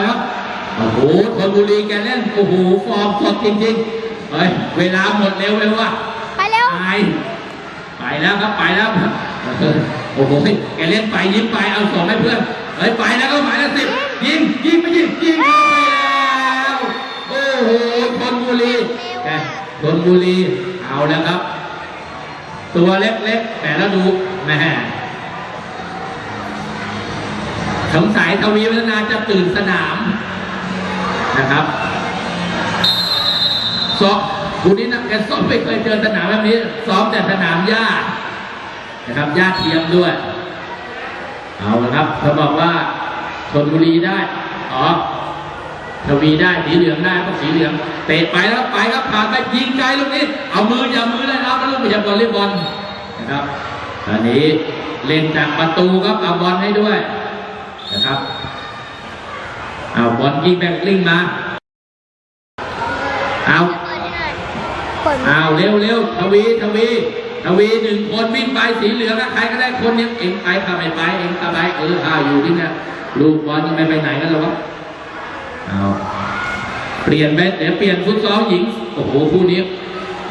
ครับโอ้โหธนบุรีแกเล่นโอ้โหฟอร์มสดจริงๆเฮ้ยเวลาหมดเร็วเลยว่ะไปเร็วตายไปแล้วครับไปแล้วเออโอ้โหแกเล่นไปยิ้มไปเอาส่งให้เพื่อนเฮ้ยไปแล้วก็หมายละสิบยิงยิงไปยิงยิงเข้าไปแล้วโอ้โหธนบุรีแกธนบุรีเอาแล้วครับ ตัวเล็กๆแต่แล้วดูแม่สงสัยทวีวัฒนาจะตื่นสนามนะครับซ้อมคุณนี่นะแกซ้อมไม่เคยเจอสนามแบบนี้ ซ้อมแต่สนามหญ้านะครับหญ้าเทียมด้วย เอาละครับเขาบอกว่าชนบุรีได้ อ๋อ ทวีได้สีเหลืองได้ก็สีเหลืองเตะไปแล้วไปครับผ่านไปยิงไกลลูกนี้ เอามืออย่ามือเลยนะครับแล้วลูกไม่ใช่บอลเล่นบอลนะครับตอนนี้เล่นจากประตูครับเอาบอลให้ด้วยนะครับเอาบอลยิงแบงลิงมาเอาเอาเร็วเร็วทวีทวีทวีหนึ่งคนวิ่งไปสีเหลืองนะใครก็ได้คนเนี้ยเองไปข้าไปไปเองข้าไปเออข้าอยู่ที่เนี่ยลูกบอลไม่ไปไหนกันหรอกวะ เอาเปลี่ยนไปเดี๋ยวเปลี่ยนฟุตซอลหญิงโอ้โหคู่นี้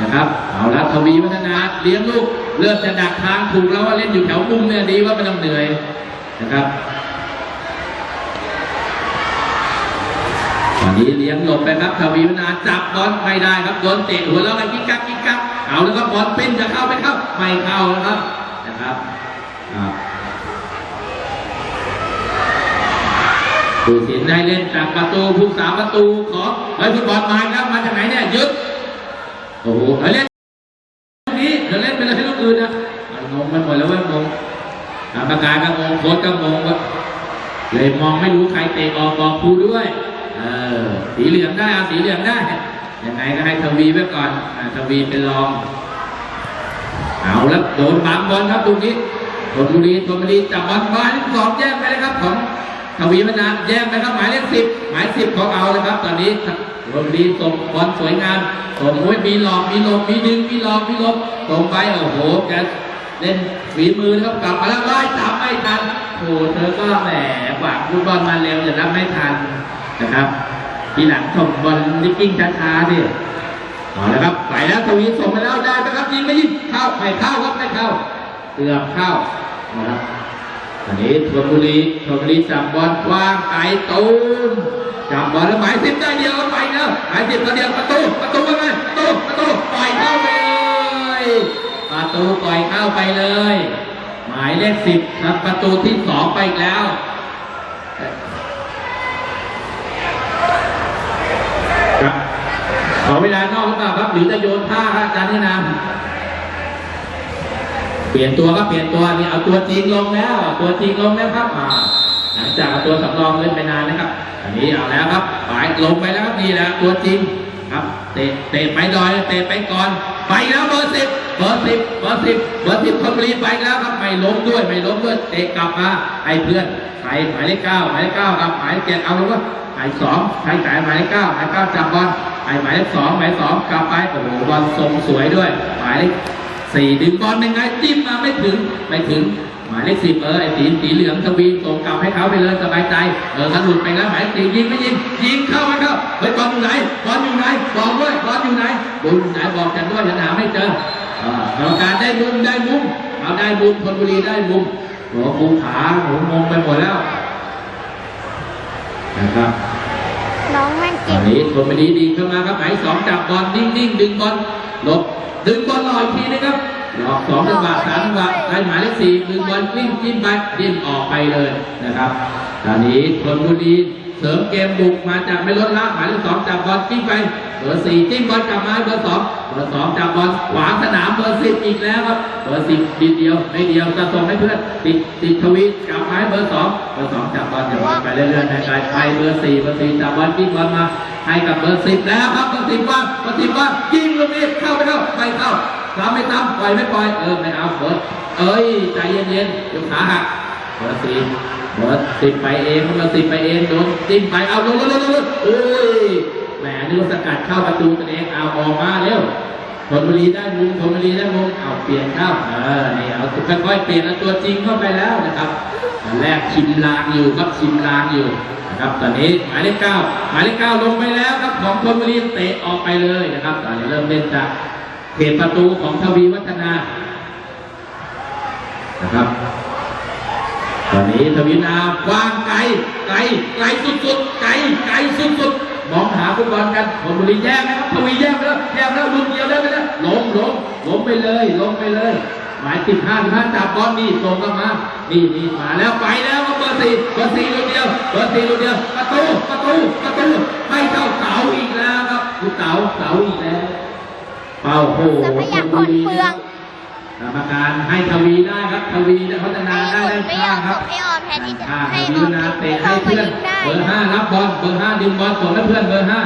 นะครับเอาละทวีพัฒนาเลี้ยงลูกเริ่มจะดักทางถูกแล้วว่าเล่นอยู่แถวมุมเนี่ยดีว่าไม่ต้องเหนื่อยนะครับตอนนี้เลี้ยงหลบไปครับทวีพัฒนาจับบอลไม่ได้ครับโดนเตะหัวแล้วก็กิ๊กกักกิ๊กกักเอาแล้วก็บอลปิ้นจะเข้าไปเข้าไม่เข้านะครับนะครับอ่า ผู้สินได้เล่นจากประตูผู้สาประตูขอเฮ้ยฟุตบอลมาครับมาจากไหนเนี่ยยึดโอ้โหเล่นลูกนี้เดี๋ยวเล่นไปเลยให้ลูกอื่นนะมันงงมันหมดแล้วเว้ยงงกรรมการก็งงโค้ชก็งงว่าเลยมองไม่รู้ใครเตะออกบอกครูด้วยเออสีเหลืองได้เอาสีเหลืองได้ยังไงก็ให้ทวีไว้ก่อนทวีเป็นรองเอาแล้วโดนบังบอลครับตรงนี้ชนบุรีชนบุรีจับบอลบอลสองแยกไปเลยครับของ ทวีพัฒนาแยกไปครับ หมายเลขสิบหมายสิบของเอาเลยครับ ตอนนี้ชนบุรีส่งบอลสวยงามส่งโอ้ยมีหลอกมีลบมีดึงมีหลอกมีลบส่งไปโอ้โหแกเล่นฝีมือนะครับกลับมาแล้วไล่จับไม่ทันโอ้โหเธอก็แหมกว่าฟุตบอลมาเร็วจะรับไม่ทันนะครับ ทีหลังส่งบอลนิกกิ้งช้าๆดิเอาละครับไปแล้วทวีส่งไปแล้วได้ไหมครับยิงไม่ยิงเข้าไม่เข้าครับไม่เข้าเกือบเข้านะครับ อันนี้ชลบุรีชลบุรีจับบอลว่างไก่ตูนจับบอลแล้วหมายสิบได้เดียวไปแล้วหมายสิบตัวเดียวประตูประตูว่าไงประตูประตูปล่อยเข้าไปเลยประตูปล่อยเข้าไปเลย หมายเลขสิบครับประตูที่สองไปอีกแล้วครับขอเวลานอกหรือเปล่าครับหรือจะโยนผ้าครับอาจารย์แนี่นาม เปลี่ยนตัวครับเปลี่ยนตัวนี่เอาตัวจริงลงแล้ว ตัวจริงลงแล้วครับอ่าหลังจากเอาตัวสำรองเล่นไปนานนะครับ อันนี้เอาแล้วครับไปลงไปแล้วครับนี่แหละตัวจริงครับเตะเตะไปดอยเตะไปก่อน ไปแล้วเบอร์สิบเบอร์สิบเบอร์สิบเบอร์สิบคนบุรีไปแล้วครับไม่ล้มด้วยไม่ล้มด้วยเตะกลับมาให้เพื่อนใครหมายเลขเก้าหมายเลขเก้าครับหมายเลขเจ็ดเอาลงว่าหมายสองใครจ่ายหมายเลขเก้าหมายเก้าจับบอลไอ้หมายเลขสองหมายสองกลับไปโอ้โหบอลทรงสวยด้วย หมายเลข สี่ดึงบอลยังไงจิ้มมาไม่ถึงไม่ถึงหมายเลขสิบเออไอ้สีสีเหลืองทวีส่งกลับให้เขาไปเลยสบายใจเออถ้าหลุดไปแล้วหมายเลขสี่ยิงไม่ยิงยิงเข้ามาเข้าเฮ้ยบอลอยู่ไหนบอลอยู่ไหนบอกด้วยบอลอยู่ไหนบอลอยู่ไหนบอกกันด้วยฉันหาไม่เจอเออกรรมการได้มุมได้มุมเอาได้มุมธนบุรีได้มุมโอ้โหภูขาโอ้โหงงไปหมดแล้วนะครับ น้องแม่งเก่องนนี้ชนไปดีดีเข้ามาครับหมายสองจับบอลนิ่งๆดึงบอลหลบดึงบอลลอยทีนะครับหลอกสองจังหวะสามจังหวะได้หมายเลขสี่ดึงบอลวิ่งจิ้มไปดิ้นออกไปเลยนะครับ ตอนนี้ชนบุรีเสริมเกมบุกมาจากไม่ลดละหมายเลขสองจับบอลจิ้มไปเบอร์สี่จิ้มบอลกลับมาเบอร์สองเบอร์สองจับบอลขวางสนามเบอร์สิบอีกแล้วครับเบอร์สิบดีเดียวไม่เดียวจะส่งให้เพื่อนติดติดทวีตกลับมาให้เบอร์สองเบอร์สองจับบอลอย่าไปเรื่อยๆในการไปเบอร์สี่เบอร์สี่จับบอลจิ้มบอลมาให้กับเบอร์สิบแล้วครับเบอร์สิบว่าเบอร์สิบว่ายิงลูกนี้เข้าไปเข้าไม่เข้าซ้ำไม่ซ้ำปล่อยไม่ปล่อยเออไม่เอาเบิร์เอ้ยใจเย็นๆเดี๋ยวขาหักเบอร์สิ บเบอร์สิบไปเองเร์สิบไปเองโดนจิ้มไปเอาลงลงลงลงโอ้ยแหมนึกว่สกัดเข้าประตูตัวเองเอาออกมาเร็วธนบุรีได้มุมธนบุรีได้มุมเอาเปลี่ยนเข้าเออนี่เอาค่อยๆเปลี่ยนตัวจริงเข้าไปแล้วนะครับตอนแรกชิมลางอยู่ครับชิมลางอยู่นะครับตอนนี้หมายเลขเก้าหมายเลขเก้าลงไปแล้วครับของธนบุรีเตะออกไปเลยนะครับตอนนี้เริ่มเล่นจากเขตประตูของทวีวัฒนานะครับ ตอนนี้ทวีนาวางไกลไกลไกลสุดๆไกลไกลสุดๆมองหาฟุตบอลกันชลบุรีแย่งนะครับทวีแย่งไปแล้วแย่งแล้วลุกเดียวแล้วไปแล้วล้มล้มล้มไปเลยล้มไปเลยหมายสิบห้าสิบห้าจับบอลนี่ส่งกลับมานี่นี่มาแล้วไปแล้วเบอร์สี่เบอร์สี่ลูกเดียวเบอร์สี่ลูกเดียวประตูประตูประตูไม่เข้าเสาอีกแล้วครับลูกเสาเสาอีกแล้วเป้าโอ้โหทรัพยากรเปลือง กรรมการให้ทวีได้ครับทวีได้พัฒนาให้ได้หลุดด้านไม่อข้าองกครับให้ออมแทนที่จะด้านข้างให้ทอวีอมนาเตะเข้าให้ไปเพื่อนยิงได้เบอร์ห้ารับบอลเบอร์ห้าดึงบอลส่งให้เพื่อนเบอร์ห้า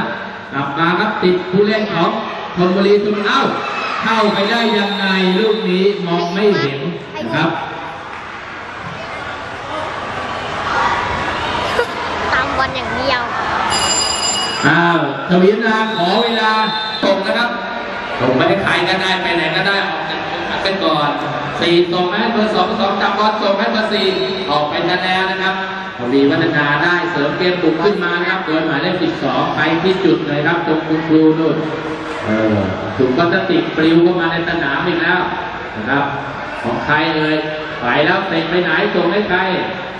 กลับมาครับติดผู้เล่นของธนบุรีตุนเอ้าเข้าไปได้ยังไงลูกนี้มองไม่เห็นนะครับตามบอลอย่างเดียวอ้าวทวีนาขอเวลาส่งนะครับส่งไปให้ใครก็ได้ไปไหนก็ได้ออกจา กันก่อนสี่ส่งให้เบอร์สองสองจับบอลส่งให้เบอร์สี่ออกไปกันแล้วนะครับทวีวัฒนาได้เสริมเกมบุกขึ้นมานะครับ โดยหมายเลขสิบสองไปที่จุดเลยครับตรงคุณครูนู่นเออถุงพลาสติกปลิวเข้ามาในสนามอีกแล้วนะครับ ของใครเอ่ยไปแล้วเตะไปไหนส่งให้ใคร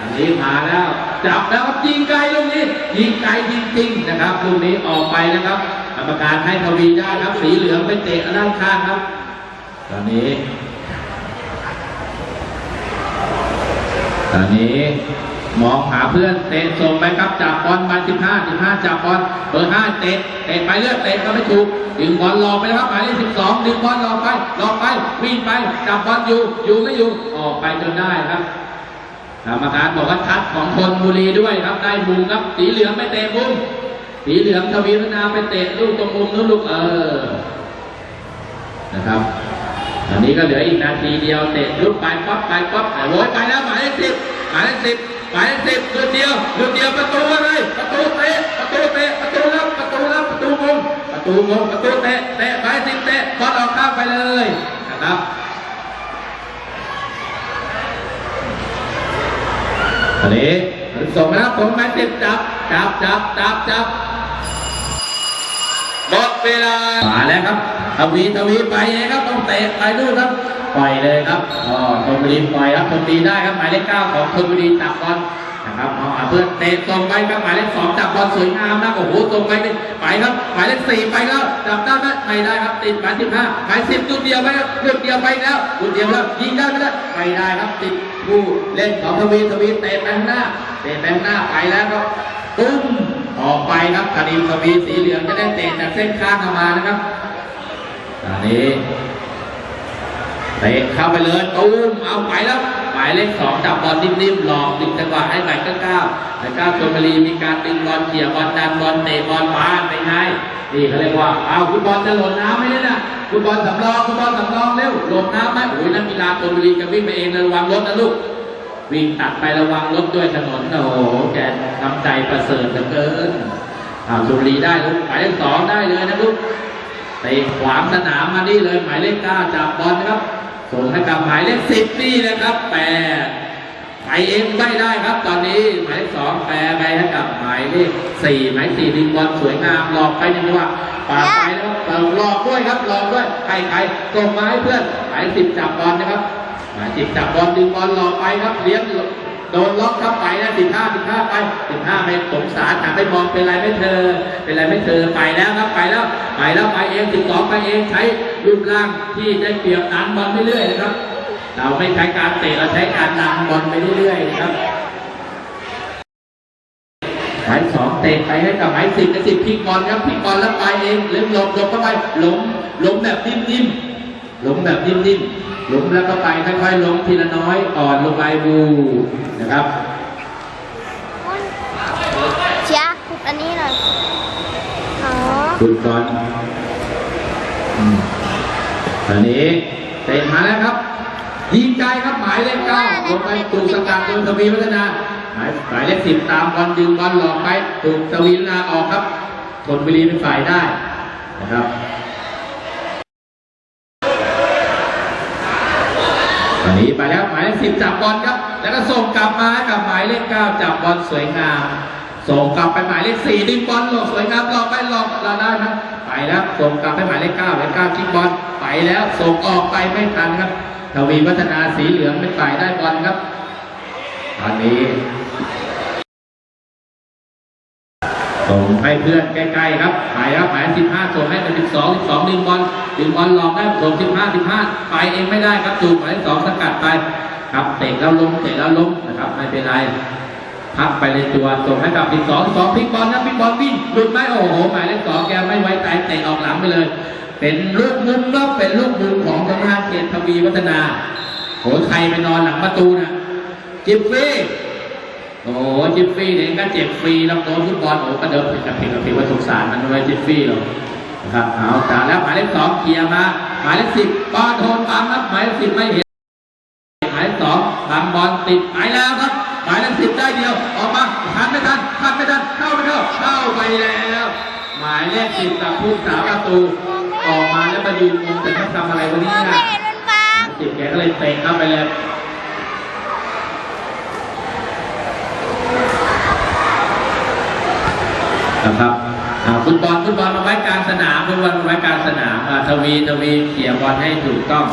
อันนี้มาแล้วจับแล้วยิงไกลลูกนี้ยิงไกลจริงๆนะครับลูกนี้ออกไปนะครับกรรมการให้ทวีได้ครับสีเหลืองไปเตะด้านข้างครับ ตอนนี้ ตอนนี้มองหาเพื่อนเตะส่งไปครับจับบอลมาสิบห้าสิบห้าจับบอลเบอร์ห้าเตะเตะไปเรื่อยเตะก็ไม่ถูกดึงบอลหลอกไปแล้วครับหมายเลขสิบสองดึงบอลหลอกไปหลอกไปวิ่งไปจับบอลอยู่อยู่ไม่อยู่ออกไปจนได้ครับกรรมการบอกว่าทัดของธนบุรีด้วยครับได้มุมครับ สีเหลืองไปเตะมุมสีเหลืองทวีพนาไปเตะลูกตรงมุมนู้นลูกเออนะครับ อันนี้ก็เหลืออีกนาทีเดียวเตะลุกไปป๊อปไปป๊อปโวยไปแล้วหมายเลขสิบหมายเลขสิบหมายเลขสิบลูกเดียวลูกเดียวประตูอะไรประตูเตะประตูเตะประตูรับประตูรับประตูงงประตูงงประตูเตะเตะหมายสิบเตะบอลออกข้ามไปเลยนะครับอันนี้ส่งนะครับผมหมายสิบจับจับจับจับจับหมดเวลามาแล้วครับ ทวีทวีไปเองครับต้องเตะไปด้วยครับปล่อยเลยครับอ๋อธนบุรีปล่อยครับธนบุรีได้ครับหมายเลขเก้าของธนบุรีจับบอลนะครับเอาเพื่อนเตะส่งไปครับหมายเลขสองจับบอลสวยงามนะโอ้โหส่งไปนี่ไปครับหมายเลขสี่ไปแล้วจับได้ไหมไม่ได้ครับติดหมายสิบห้าหมายสิบจุดเดียวไปครับจุดเดียวไปแล้วจุดเดียวแล้วยิงได้ไม่ได้ไม่ได้ครับติดผู้เล่นของทวีทวีเตะไปข้างหน้าเตะไปข้างหน้าไปแล้วครับตุ้มออกไปครับคดีทวีสีเหลืองจะได้เตะจากเส้นข้างเข้ามานะครับ ตอนนี้เตะเข้าไปเลยตูมเอาไปแล้วหมายเลขสองจับบอลนิ่มๆหลอกดึงจังหวะให้หมายเก้าเก้าหมายเก้าชลบุรีมีการดึงบอลเขี่ยบอลดันบอลเตะบอลบ้านไปไงนี่เขาเรียกว่าเอาฟุตบอลจะหล่นน้ำไหมเนี่ยนะฟุตบอลสำรองฟุตบอลสำรองเร็วหล่นน้ำไหมโอ้ยนักกีฬาชลบุรีจะวิ่งไปเองระวังรถนะลูกวิ่งตัดไประวังรถด้วยถนนโอ้โหแกทำใจประเสริฐเหลือเกินอ้าวชลบุรีได้ลูกหมายเลขสองได้เลยนะลูก เตะขวางสนามมานี่เลยหมายเลขเก้าจับบอลนะครับ ส่งให้กับหมายเลขสิบนี่นะครับแปรไปเองไม่ได้ครับตอนนี้หมายเลขสองแปรไปให้กับหมายเลขสี่หมายสี่ดึงบอลสวยงามหลอกไปหนึ่งจังหวะปาไปแล้วเติมหลอกด้วยครับหลอกด้วยใครใครส่งมาให้เพื่อนหมายสิบจับบอลนะครับหมายสิบจับบอลดึงบอลหลอกไปครับเลี้ยง โดนล็อกเข้าไปนะสิบห้าสิบห้าไปสิบห้าไปสงสารถามไปมองเป็นไรไม่เธอ เป็นไรไม่เธอไปแล้วครับไปแล้วไปแล้วไปเองสิบสองไปเองใช้รูปร่างที่ได้เปรียบดันบอลไปเรื่อยนะครับ เราไม่ใช้การเตะเราใช้การดันบอลไปเรื่อยๆนะครับหมายสองเตะไปให้กับหมายสิบกับสิบพลิกบอลครับพลิกบอลแล้วไปเองเล่นหลบหลบเข้าไปหลงหลงแบบนิ่มๆ หลงแบบนิ่มๆหลงแล้วก็ไปค่อยๆหลงทีละน้อยอ่อนลงไปบูนะครับเชียร์ขุดอันนี้หน่อยอ๋อฟุตบอลอืมตอนนี้เตะมาแล้วครับยิงไกลครับหมายเลขเก้าลงไปถูกสกัดโดยทวีวัฒนาหมายหมายเลขสิบตามบอลดึงบอลหลอกไปถูกทวีวัฒนาออกครับชนบุรีเป็นฝ่ายได้นะครับ อันนี้ไปแล้วหมายเลขสิบจับบอลครับ แล้วก็ส่งกลับมากับหมายเลขเก้าจับบอลสวยงาม ส่งกลับไปหมายเลขสี่ดึงบอลหลบสวยงามหลอกไปหลอกเราได้นะไปแล้วส่งกลับไปหมายเลขเก้าหมายเลขเก้าทิ้งบอลไปแล้วส่งออกไปไม่ทันครับทวีวัฒนาสีเหลืองเป็นฝ่ายได้บอลครับตอนนี้ ส่งให้เพื่อนใกล้ๆครับไปครับหมายสิบห้าส่งให้เป็นสิบสองสิบสองดึงบอลดึงบอลหลอกได้ส่งสิบห้าสิบห้าไปเองไม่ได้ครับจูบหมายสองสกัดไป ครับเตะแล้วล้มเตะแล้วล้มนะครับไม่เป็นไรพักไปในตัวส่งให้กับสิบสองสองพลิกบอลนะพลิกบอลวิ่งหลุดไหมโอ้โหหมายเลขสองแกไม่ไว้ใจเตะออกหลังไปเลย เป็นลูกมุมครับเป็นลูกมุมของทางด้าเกียรติทวีวัฒนาโหใครไปนอนหลังประตูนะจิบฟี่ โอ้โหจิฟฟี่เนี่ยก็เจ็บฟรีแล้วโดนฟุตบอลโอ้โหก็เดินผิดกับผิดกับผิดว่าสงสารมันด้วยจิฟฟี่หรอกนะครับเอาจากแล้วหมายเลขสองเคลียร์มาหมายเลขสิบปอนโทนปั๊มครับหมายเลขสิบไม่เห็นหมายเลขสองปั๊มบอลติดไปแล้วครับหมายเลขสิบได้เดียว ออกมาทันไม่ทันทันไม่ทันเข้าไม่เข้าเข้าไปแล้ว หมายเลขสิบกับผู้สาวประตูออกมาแล้วมายืนงงแต่เขาทำอะไรวันมนี้องไม่นะเห็นมันฟ้าสิบแกก็เลยเตะเข้าไปเลย นะครับอ่าฟุตบอลฟุตบอลมาไว้กลางสนามฟุตบอลมาไว้กลางสนามทวีทวีเขี่ยบอลให้ถูกต้อง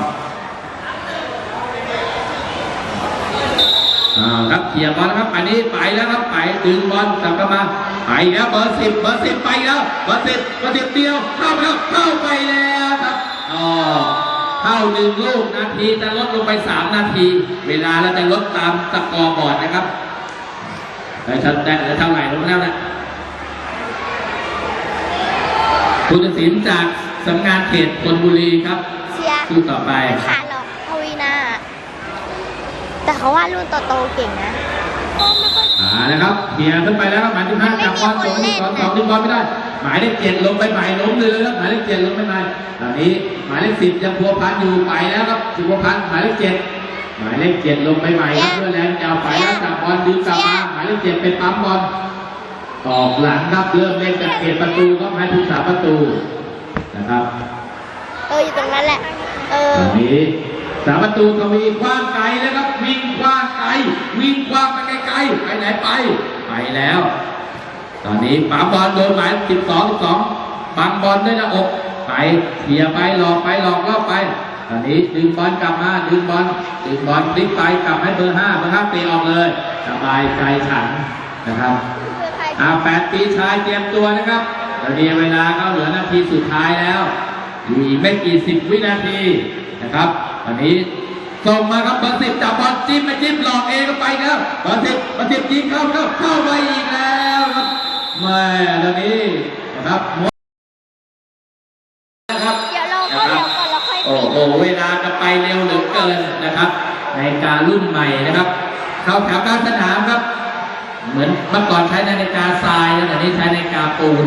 ครับเขี่ยบอลครับอันนี้ไปแล้วครับไปดึงบอลกลับมาไปแล้วเบอร์สิบเบอร์สิบไปแล้วเบอร์สิบเบอร์สิบเดียวเข้าแล้วเข้าไปแล้วครับอ๋อเข้าหนึ่งลูกนาทีจะลดลงไปสามนาที เวลาเราจะลดตามสกอร์บอร์ดนะครับแต่ชัดแต่เท่าไหร่ลงแล้วนะ ผู้ตัดสินจากสำนักงานเขตธนบุรีครับเชียร์คู่ต่อไป ไม่ขาดหรอกทวีนาแต่เขาว่ารุ่นโตๆเก่งนะโอ้ไม่ค่อยอ่านะครับเคลียร์ขึ้นไปแล้วครับหมายที่ห้าจับบอลสองที่สองสองที่บอลไม่ได้ หมายเลขเจ็ดลงไปใหม่ล้มเลยครับหมายเลขเจ็ดลงไปใหม่ตอนนี้หมายเลขสิบยังพัวพันอยู่ไปแล้วครับสิบพัวพันหมายเลขเจ็ดหมายเลขเจ็ดลงไปใหม่ครับเพื่อแรงจะเอาไปแล้วจับบอลดึงกลับมาหมายเลขเจ็ดเป็นปั๊มบอล ออกหลังครับเริ่มเล่นจากเขตประตูก็ให้ผู้สาประตูนะครับเอออยู่ตรงนั้นแหละ เออตอนนี้สามประตูทวีคว้างไกลแล้วครับ วิ่งคว้างไกล วิ่งคว้างไปไกลๆไปไหนไป ไปแล้ว ตอนนี้ปั๊มบอลโดนหมายสิบสองสิบสองบังบอลด้วยหน้าอกไปเขี่ยไปหลอกไปหลอกล่อไป ตอนนี้ดึงบอลกลับมาดึงบอลดึงบอลพลิกไปกลับให้เบอร์ห้าเบอร์ห้าเตะออกเลยสบายใจฉันนะครับคื อใครอาแปดปีชายเตรียมตัวนะครับตอนนี้เวลาก็เหลือนาทีสุดท้ายแล้วอยู่อีกไม่กี่สิบวินาทีนะครับตอนนี้ส่งมาครับเบอร์สิบจับบอลจิ้มไปจิ้มหลอกเองก็ไปแล้วเบอร์สิบเบอร์สิบยิงเข้าเข้าเข้าไปอีกแล้วครับแม่ตอนนี้นะครับหมดนะครับเดี๋ยวเราก็เดี๋ยวก่อนเราค่อยโอ้โหเวลาจะไปเร็วเหลือเกินนะครับ ในการรุ่นใหม่นะครับ เข้าแถวกลางสนามครับ เหมือนเมื่อก่อนใช้นาฬิกาทรายแล้วแต่นี้ใช้นาฬิกาปูน